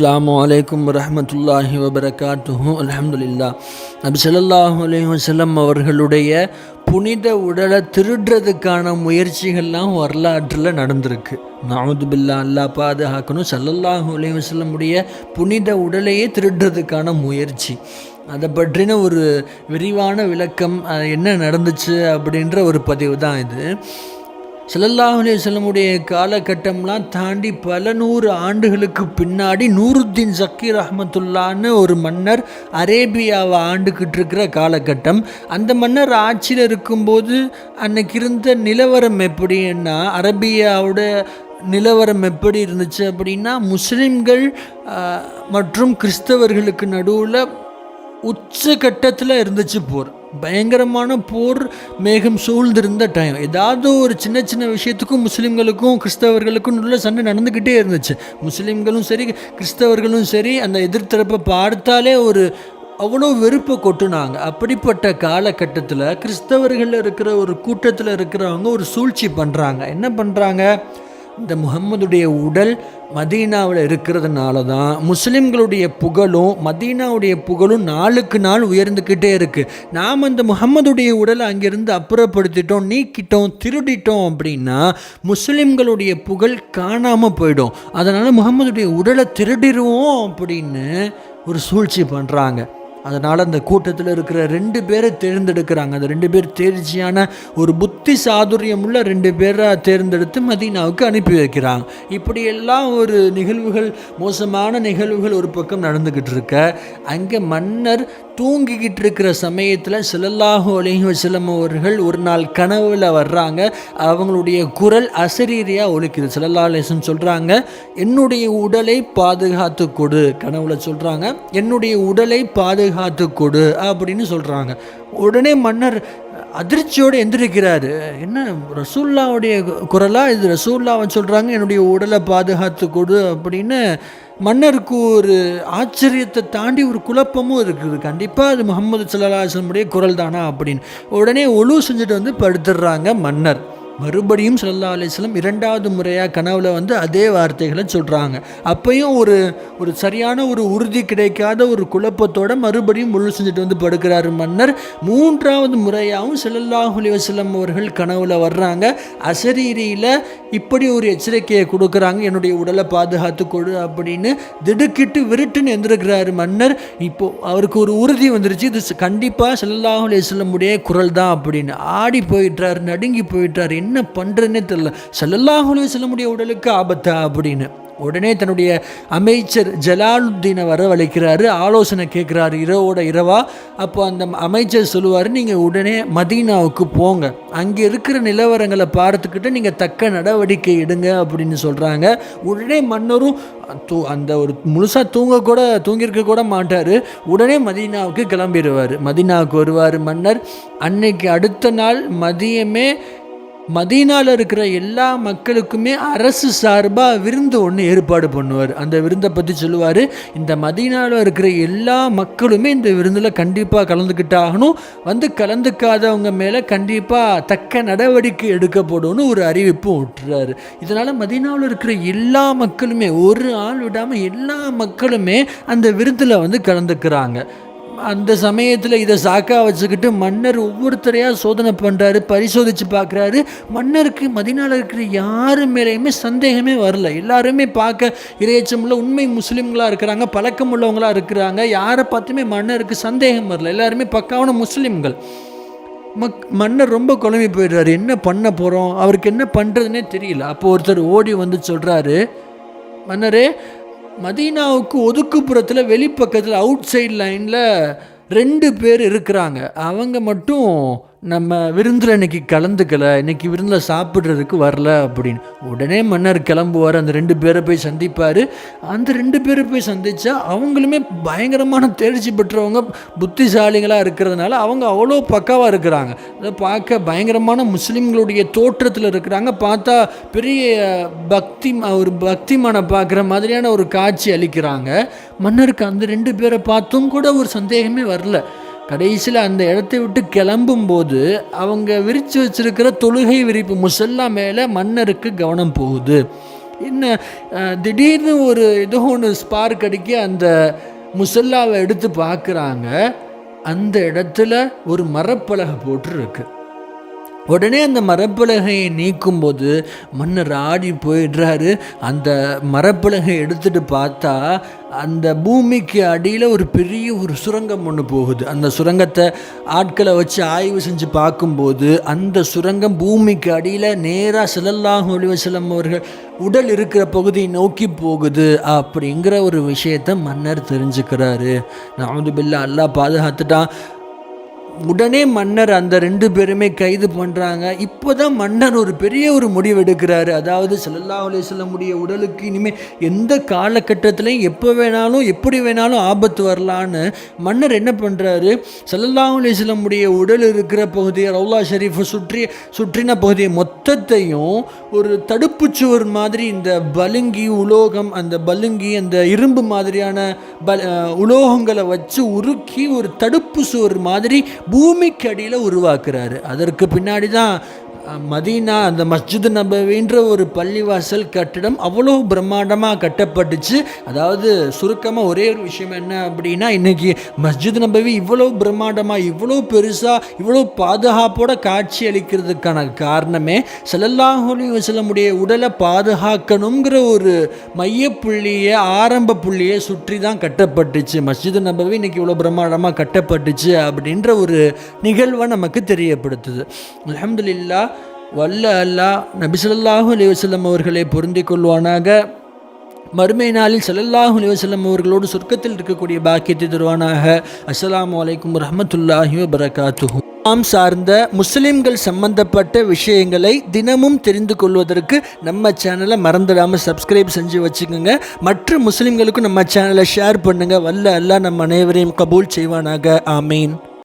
அஸ்ஸலாமு அலைக்கும் வரஹ்மத்துல்லாஹி வபரகாத்துஹு அலமதுல்லா நபி சொல்லாஹு அலைஹி வஸல்லம் அவர்களுடைய புனித உடலை திருடுறதுக்கான முயற்சிகள்லாம் வரலாற்றில் நடந்திருக்கு. நாமது பில்லா அல்லாஹ் பாதுகாக்கணும். சல்லல்லாஹு அலைஹி வஸல்லமுடைய புனித உடலையே திருடுறதுக்கான முயற்சி. அதை பற்றின ஒரு விரிவான விளக்கம் அது என்ன நடந்துச்சு அப்படின்ற ஒரு பதிவு தான் இது. ஸல்லல்லாஹு செல்லமுடைய காலகட்டம்லாம் தாண்டி பல நூறு ஆண்டுகளுக்கு பின்னாடி நூருத்தீன் ஜக்கீர் ரஹ்மத்துல்லான்னு ஒரு மன்னர் அரேபியாவை ஆண்டுக்கிட்டு இருக்கிற காலகட்டம். அந்த மன்னர் ஆட்சியில் இருக்கும்போது அன்னைக்கு இருந்த நிலவரம் எப்படின்னா அரேபியாவோட நிலவரம் எப்படி இருந்துச்சு அப்படின்னா முஸ்லிம்கள் மற்றும் கிறிஸ்தவர்களுக்கு நடுவில் உச்ச கட்டத்தில் இருந்துச்சு போர். பயங்கரமான போர் மேகம் சூழ்ந்திருந்த டைம் ஏதாவது ஒரு சின்ன சின்ன விஷயத்துக்கும் முஸ்லீம்களுக்கும் கிறிஸ்தவர்களுக்கும் உள்ள சண்டை நடந்துக்கிட்டே இருந்துச்சு. முஸ்லீம்களும் சரி கிறிஸ்தவர்களும் சரி அந்த எதிர்த்தரப்பை பார்த்தாலே ஒரு அவ்வளோ வெறுப்பை கொட்டுனாங்க. அப்படிப்பட்ட காலகட்டத்தில் கிறிஸ்தவர்கள் இருக்கிற ஒரு கூட்டத்தில் இருக்கிறவங்க ஒரு சூழ்ச்சி பண்ணுறாங்க என்ன பண்ணுறாங்க இந்த முகம்மதுடைய உடல் மதீனாவில் இருக்கிறதுனால தான் முஸ்லீம்களுடைய புகழும் மதீனாவுடைய புகழும் நாளுக்கு நாள் உயர்ந்துக்கிட்டே இருக்குது நாம் அந்த முகம்மதுடைய உடலை அங்கேருந்து அப்புறப்படுத்திட்டோம் நீக்கிட்டோம் திருடிட்டோம் அப்படின்னா முஸ்லீம்களுடைய புகழ் காணாமல் போயிடும். அதனால் முகம்மதுடைய உடலை திருடிடுவோம் அப்படின்னு ஒரு சூழ்ச்சி பண்ணுறாங்க அதனால் அந்த கூட்டத்தில் இருக்கிற ரெண்டு பேரை தேர்ந்தெடுக்கிறாங்க. அந்த ரெண்டு பேர் தேர்ச்சியான ஒரு புத்தி சாதுரியம் உள்ள ரெண்டு பேரை தேர்ந்தெடுத்து மதீனாவுக்கு அனுப்பி வைக்கிறாங்க. இப்படியெல்லாம் ஒரு நிகழ்வுகள் மோசமான நிகழ்வுகள் ஒரு பக்கம் நடந்துக்கிட்டு இருக்க. அங்கே மன்னர் தூங்கிக்கிட்டு இருக்கிற சமயத்தில் ஸல்லல்லாஹு அலிஹி வசலம் அவர்கள் ஒரு நாள் கனவில் வர்றாங்க. அவங்களுடைய குரல் அசரீரியாக ஒழிக்குது சிலல்லா அலைஹி சொல்கிறாங்க என்னுடைய உடலை பாதுகாத்து கொடு. கனவுல சொல்கிறாங்க என்னுடைய உடலை பாதுகாத்து பாதுகாத்து கொடு அப்படின்னு சொல்கிறாங்க உடனே மன்னர் அதிர்ச்சியோடு எந்திரிக்கிறாரு. என்ன ரசூல்லாவுடைய குரலாக இது ரசூல்லாவன் சொல்கிறாங்க என்னுடைய உடலை பாதுகாத்து கொடு அப்படின்னு மன்னருக்கு ஒரு ஆச்சரியத்தை தாண்டி ஒரு குழப்பமும் இருக்குது. கண்டிப்பாக அது முகமது சல்லாஹமுடைய குரல் தானா அப்படின்னு. உடனே ஒழு செஞ்சுட்டு வந்து படுத்துடுறாங்க மன்னர். மறுபடியும் சல்லா அலிஸ்லம் இரண்டாவது முறையாக கனவுல வந்து அதே வார்த்தைகளை சொல்கிறாங்க அப்பையும் ஒரு ஒரு சரியான ஒரு உறுதி கிடைக்காத ஒரு குழப்பத்தோடு மறுபடியும் முழு செஞ்சுட்டு வந்து படுக்கிறாரு மன்னர். மூன்றாவது முறையாகவும் ஸல்லல்லாஹு அலைஹி அவர்கள் கனவுல வர்றாங்க. அசரீரியில் இப்படி ஒரு எச்சரிக்கையை கொடுக்குறாங்க. என்னுடைய உடலை பாதுகாத்து கொடு அப்படின்னு திடுக்கிட்டு விருட்டுன்னு எந்திருக்கிறாரு மன்னர். இப்போ அவருக்கு ஒரு உறுதி வந்துருச்சு. இது கண்டிப்பாக ஸல்லல்லாஹு அலிவசல்லமுடைய குரல் தான் அப்படின்னு. ஆடி போயிட்டார் நடுங்கி போயிட்டார் என்ன என்ன பண்ணுறதுன்னே தெரில ஸல்லல்லாஹு செல்ல முடிய உடலுக்கு ஆபத்தா அப்படின்னு. உடனே தன்னுடைய அமைச்சர் ஜலாலுத்தீனை வரவழைக்கிறாரு ஆலோசனை கேட்குறாரு இரவோட இரவா. அப்போ அந்த அமைச்சர் சொல்லுவார் நீங்கள் உடனே மதீனாவுக்கு போங்க. அங்கே இருக்கிற நிலவரங்களை பார்த்துக்கிட்டு நீங்கள் தக்க நடவடிக்கை எடுங்க அப்படின்னு சொல்கிறாங்க உடனே மன்னரும் தூ அந்த ஒரு முழுசாக தூங்க கூட தூங்கியிருக்க கூட மாட்டார். உடனே மதீனாவுக்கு கிளம்பிடுவார். மதீனாவுக்கு வருவார் மன்னர். அன்னைக்கு அடுத்த நாள் மதியமே மதீனாவில் இருக்கிற எல்லா மக்களுக்குமே அரசு சார்பாக விருந்து ஒன்று ஏற்பாடு பண்ணுவார். அந்த விருந்தை பற்றி சொல்லுவார். இந்த மதீனாவில் இருக்கிற எல்லா மக்களுமே இந்த விருந்தில் கண்டிப்பாக கலந்துக்கிட்டாகணும் வந்து கலந்துக்காதவங்க மேலே கண்டிப்பாக தக்க நடவடிக்கை எடுக்கப்படும்னு ஒரு அறிவிப்பும் விட்டுறாரு இதனால் மதீனாவில் இருக்கிற எல்லா மக்களுமே ஒரு ஆள் விடாமல் எல்லா மக்களுமே அந்த விருந்தில் வந்து கலந்துக்கிறாங்க. அந்த சமயத்தில் இதை சாக்கா வச்சுக்கிட்டு மன்னர் ஒவ்வொருத்தரையாக சோதனை பண்ணுறாரு பரிசோதித்து பார்க்குறாரு மன்னருக்கு மதினால இருக்கிற யாரு மேலேயுமே சந்தேகமே வரல. எல்லாருமே பார்க்க இறையச்சமுள்ள உண்மை முஸ்லீம்களாக இருக்கிறாங்க பழக்கம் உள்ளவங்களாக இருக்கிறாங்க. யாரை பார்த்துமே மன்னருக்கு சந்தேகம் வரல. எல்லாருமே பக்காவான முஸ்லீம்கள். மக் மன்னர் ரொம்ப குழம்பி போயிடுறாரு. என்ன பண்ண போகிறோம் அவருக்கு என்ன பண்ணுறதுனே தெரியல. அப்போ ஒருத்தர் ஓடி வந்து சொல்கிறாரு மன்னரே மதீனாவுக்கு ஒதுக்குப்புறத்தில் வெளிப்பக்கத்தில் அவுட் சைட் லைனில் ரெண்டு பேர் இருக்கிறாங்க. அவங்க மட்டும் நம்ம விருந்தில் இன்னைக்கு கலந்துக்கலை இன்னைக்கு விருந்தில் சாப்பிட்றதுக்கு வரல அப்படின்னு. உடனே மன்னர் கிளம்புவார் அந்த ரெண்டு பேரை போய் சந்திப்பார். அந்த ரெண்டு பேரை போய் சந்தித்தா அவங்களுமே பயங்கரமான தேர்ச்சி பெற்றவங்க புத்திசாலிகளாக இருக்கிறதுனால அவங்க அவ்வளோ பக்காவாக இருக்கிறாங்க. அதை பார்க்க பயங்கரமான முஸ்லீம்களுடைய தோற்றத்தில் இருக்கிறாங்க. பார்த்தா பெரிய பக்தி ஒரு பக்திமான பார்க்குற மாதிரியான ஒரு காட்சி அளிக்கிறாங்க. மன்னருக்கு அந்த ரெண்டு பேரை பார்த்தும் கூட ஒரு சந்தேகமே வரல. கடைசியில் அந்த இடத்தை விட்டு கிளம்பும்போது அவங்க விரித்து வச்சிருக்கிற தொழுகை விரிப்பு முசல்லா மேலே மன்னருக்கு கவனம் போகுது. என்ன திடீர்னு ஒரு ஏதோ ஒன்று ஸ்பார்க் அடிக்க அந்த முசல்லாவை எடுத்து பார்க்குறாங்க. அந்த இடத்துல ஒரு மரப்பலகை போட்டுருக்கு. உடனே அந்த மரப்பலகையை நீக்கும்போது மன்னர் ஆடி போயிடுறாரு. அந்த மரப்பலகை எடுத்துட்டு பார்த்தா அந்த பூமிக்கு அடியில் ஒரு பெரிய ஒரு சுரங்கம் ஒன்று போகுது. அந்த சுரங்கத்தை ஆட்களை வச்சு ஆய்வு செஞ்சு பார்க்கும்போது அந்த சுரங்கம் பூமிக்கு அடியில் நேராக ஸல்லல்லாஹு அலைஹி அவர்கள் உடல் இருக்கிற பகுதியை நோக்கி போகுது அப்படிங்கிற ஒரு விஷயத்தை மன்னர் தெரிஞ்சுக்கிறாரு. நான் பில்லா அல்லா பாதுகாத்துட்டான். உடனே மன்னர் அந்த ரெண்டு பேருமே கைது பண்ணுறாங்க இப்போ தான் மன்னர் ஒரு பெரிய ஒரு முடிவு எடுக்கிறாரு அதாவது ஸல்லல்லாஹு அலைஹி உடலுக்கு இனிமேல் எந்த காலகட்டத்திலையும் எப்போ வேணாலும் எப்படி வேணாலும் ஆபத்து வரலான்னு மன்னர் என்ன பண்ணுறாரு ஸல்லல்லாஹு அலைஹி உடல் இருக்கிற பகுதியை ரவுலா ஷெரீஃபை சுற்றி சுற்றின பகுதியை மொத்தத்தையும் ஒரு தடுப்பு சுவர் மாதிரி இந்த பலுங்கி உலோகம் அந்த பலுங்கி அந்த இரும்பு மாதிரியான ப உலோகங்களை வச்சு உருக்கி ஒரு தடுப்பு சுவர் மாதிரி பூமிக்கு அடியில் உருவாக்குறாரு. அதற்கு பின்னாடி தான் மதீனா அந்த மஸ்ஜித் நபவின்ற ஒரு பள்ளிவாசல் கட்டிடம் அவ்வளோ பிரம்மாண்டமாக கட்டப்பட்டுச்சு. அதாவது சுருக்கமாக ஒரே ஒரு விஷயம் என்ன அப்படின்னா இன்றைக்கி மஸ்ஜித் நபவி இவ்வளோ பிரம்மாண்டமாக இவ்வளோ பெருசாக இவ்வளோ பாதுகாப்போட காட்சி அளிக்கிறதுக்கான காரணமே ஸல்லல்லாஹு வசலமுடைய உடலை பாதுகாக்கணுங்கிற ஒரு மையப்புள்ளியை ஆரம்ப புள்ளியை சுற்றி தான் கட்டப்பட்டுச்சு. மஸ்ஜித் நபவி இன்னைக்கு இவ்வளோ பிரம்மாண்டமாக கட்டப்பட்டுச்சு அப்படின்ற ஒரு நிகழ்வை நமக்கு தெரியப்படுத்துது. அலமதுல்லா வல்ல அல்லாஹ் நபிசல்லாஹூ ஸல்லல்லாஹு அவர்களை பொருந்திக் கொள்வானாக. மறுமை நாளில் சல்லல்லாஹூ அலைஹி அவர்களோடு சொர்க்கத்தில் இருக்கக்கூடிய பாக்கியத்தை தருவானாக. அஸ்ஸலாமு அலைக்கும் ரஹமத்துல்லாஹி வபரகாத்துஹு. நாம் சார்ந்த முஸ்லிம்கள் சம்பந்தப்பட்ட விஷயங்களை தினமும் தெரிந்து கொள்வதற்கு நம்ம சேனலை மறந்துடாமல் சப்ஸ்கிரைப் செஞ்சு வச்சுக்கோங்க. மற்ற முஸ்லிம்களுக்கும் நம்ம சேனலை ஷேர் பண்ணுங்கள் வல்ல அல்லாஹ் நம்ம அனைவரையும் கபூல் செய்வானாக. ஆமீன்.